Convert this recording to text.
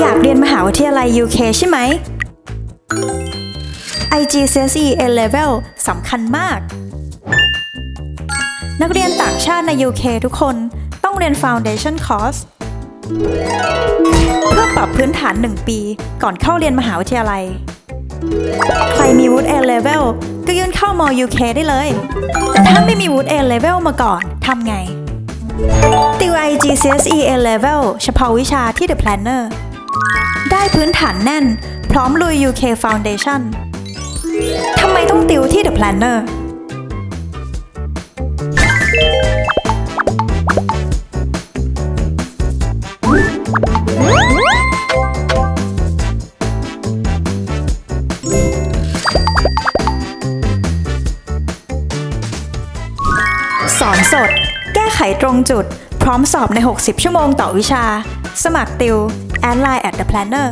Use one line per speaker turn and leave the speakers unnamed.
อยากเรียนมหาวิทยาลัย UK ใช่ไหม IGCSE A Level สำคัญมาก นักเรียนต่างชาติใน UK ทุกคนต้องเรียน Foundation Course เพื่อปรับพื้นฐาน 1 ปี ก่อนเข้าเรียนมหาวิทยาลัย ใครมีวุฒิ A Level ก็ยื่นเข้าม UK ได้เลย แต่ถ้าไม่มีวุฒิ A Level มาก่อนทำไง GCSE A Level เฉพาะวิชาที่ The Planner ได้พื้นฐานแน่น พร้อมลุย UK Foundation ทำไมต้องติวที่ The Planner สอนสด แก้ไขตรงจุด พร้อมสอบใน 60 ชั่วโมงต่อวิชา สมัครติว แอดไลน์ at the planner